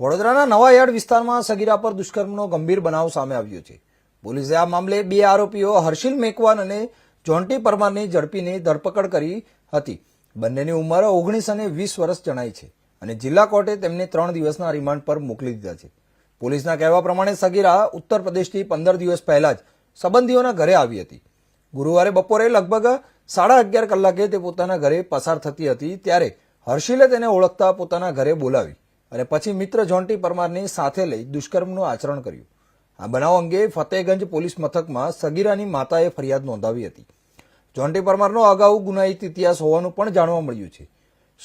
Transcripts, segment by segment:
વડોદરાના નવાયાર્ડ વિસ્તારમાં સગીરા પર દુષ્કર્મનો ગંભીર બનાવ સામે આવ્યો છે. પોલીસે આ મામલે બે આરોપીઓ હર્ષિલ મેકવાન અને જોન્ટી પરમારની ઝડપીને ધરપકડ કરી હતી. બંનેની ઉંમર ઓગણીસ અને વીસ વર્ષ જણાય છે અને જિલ્લા કોર્ટે તેમને ત્રણ દિવસના રિમાન્ડ પર મોકલી દીધા છે. પોલીસના કહેવા પ્રમાણે સગીરા ઉત્તર પ્રદેશથી પંદર દિવસ પહેલા જ સંબંધીઓના ઘરે આવી હતી. ગુરુવારે બપોરે લગભગ સાડા અગિયાર કલાકે તે પોતાના ઘરે પસાર થતી હતી ત્યારે હર્ષિલે તેને ઓળખતા પોતાના ઘરે બોલાવી. અને પછી મિત્ર જોન્ટી પરમારની સાથે લઈ દુષ્કર્મનું આચરણ કર્યું. આ બનાવ અંગે ફતેહગંજ પોલીસ મથકમાં સગીરાની માતાએ ફરિયાદ નોંધાવી હતી. જોન્ટી પરમારનો અગાઉ ગુનાહિત ઇતિહાસ હોવાનું પણ જાણવા મળ્યું છે.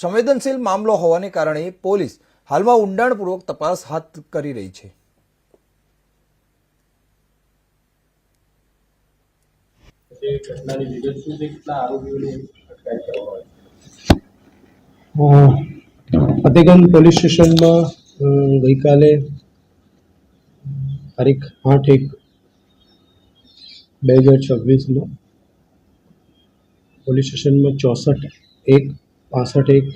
સંવેદનશીલ મામલો હોવાને કારણે પોલીસ હાલમાં ઊંડાણપૂર્વક તપાસ હાથ કરી રહી છે. ઘટનાની વિગત શું છે? કેટલા આરોપીઓની અટકાયત કરવામાં આવી ફતેગંજ પોલીસ સ્ટેશનમાં ગઈકાલે તારીખ આઠ એક બે હજાર છવ્વીસમાં પોલીસ સ્ટેશનમાં ચોસઠ એક, પાસઠ એક,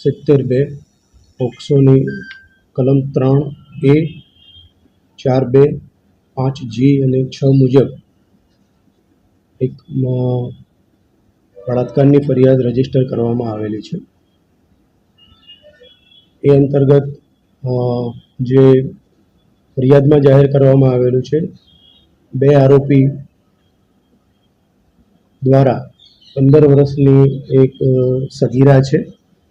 સિત્તેર બે, પોક્સોની કલમ ત્રણ એ, ચાર બે, પાંચ જી અને છ મુજબ એક બળાત્કારની ફરિયાદ રજિસ્ટર કરવામાં આવેલી છે. એ અંતર્ગત જે ફરિયાદમાં જાહેર કરવામાં આવેલું છે, બે આરોપી દ્વારા પંદર વર્ષની એક સગીરા છે,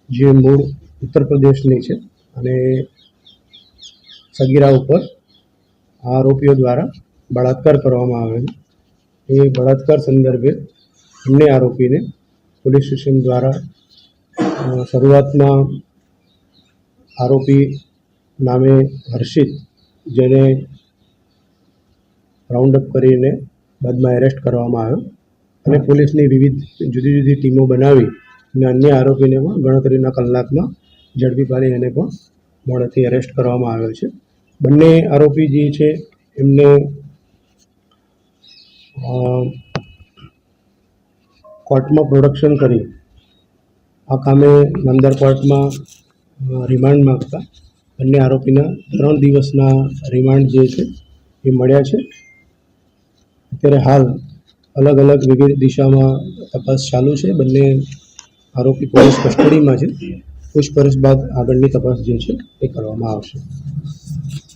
જે મૂળ ઉત્તર પ્રદેશની છે અને સગીરા ઉપર આરોપીઓ દ્વારા બળાત્કાર કરવામાં આવેલો. એ બળાત્કાર સંદર્ભે બંને આરોપીને પોલીસ સ્ટેશન દ્વારા શરૂઆતમાં આરોપી નામે હર્ષિત, જેને રાઉન્ડ અપ કરીને બાદમાં એરેસ્ટ કરવામાં આવ્યો. અને પોલીસની વિવિધ જુદી જુદી ટીમો બનાવી અને અન્ય આરોપીને પણ ગણતરીના કલાકમાં ઝડપી પાડી એને પણ મોડેથી એરેસ્ટ કરવામાં આવ્યો છે. બંને આરોપી જે છે, એમને કોર્ટમાં પ્રોડક્શન કરી. આ કામે નામદાર કોર્ટમાં રિમાન્ડ માંગતા. બંને આરોપીના ત્રણ દિવસના રિમાન્ડ જે છે એ મળ્યા છે. અત્યારે હાલ અલગ અલગ વિવિધ દિશામાં તપાસ ચાલુ છે. બંને આરોપી પોલીસ કસ્ટડીમાં છે. પૂછપરછ બાદ આગળની તપાસ જે છે એ કરવામાં આવશે.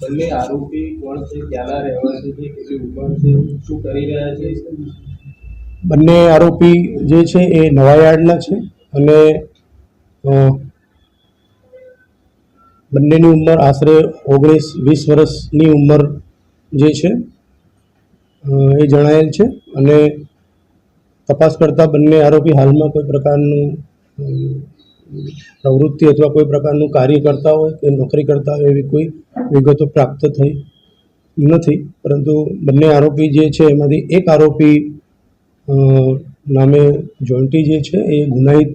બંને આરોપી કોણ છે? ક્યાંના રહેવાસી છે? કેટલી ઉંમર છે? શું કરી રહ્યા છે? બંને આરોપી જે છે એ નવાયાર્ડના છે અને બંનેની ઉંમર આશરે ઓગણીસ વીસ વર્ષની ઉંમર જે છે એ જણાયેલ છે અને તપાસ કરતાં બંને આરોપી હાલમાં કોઈ પ્રકારનું પ્રવૃત્તિ અથવા કોઈ પ્રકારનું કાર્ય કરતા હોય કે નોકરી કરતા હોય એવી કોઈ વિગતો પ્રાપ્ત થઈ નથી. પરંતુ બંને આરોપી જે છે, એમાંથી એક આરોપી નામે જોન્ટી જે છે, એ ગુનાહિત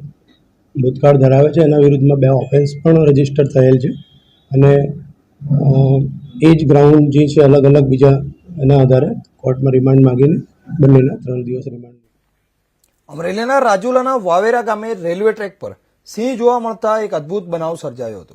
ભૂતકાળ ધરાવે છે, એના વિરુદ્ધમાં બે ઓફેન્સ પણ રજિસ્ટર થયેલ છે. અને એ જ ગ્રાઉન્ડ જે છે અલગ અલગ બીજા, એના આધારે કોર્ટમાં રિમાન્ડ માગીને બંનેના ત્રણ દિવસ રિમાન્ડ અમરેલીના રાજુલાના વાવેરા ગામે રેલવે ટ્રેક પર સિંહ જોવા મળતા એક અદ્ભુત બનાવ સર્જાયો હતો.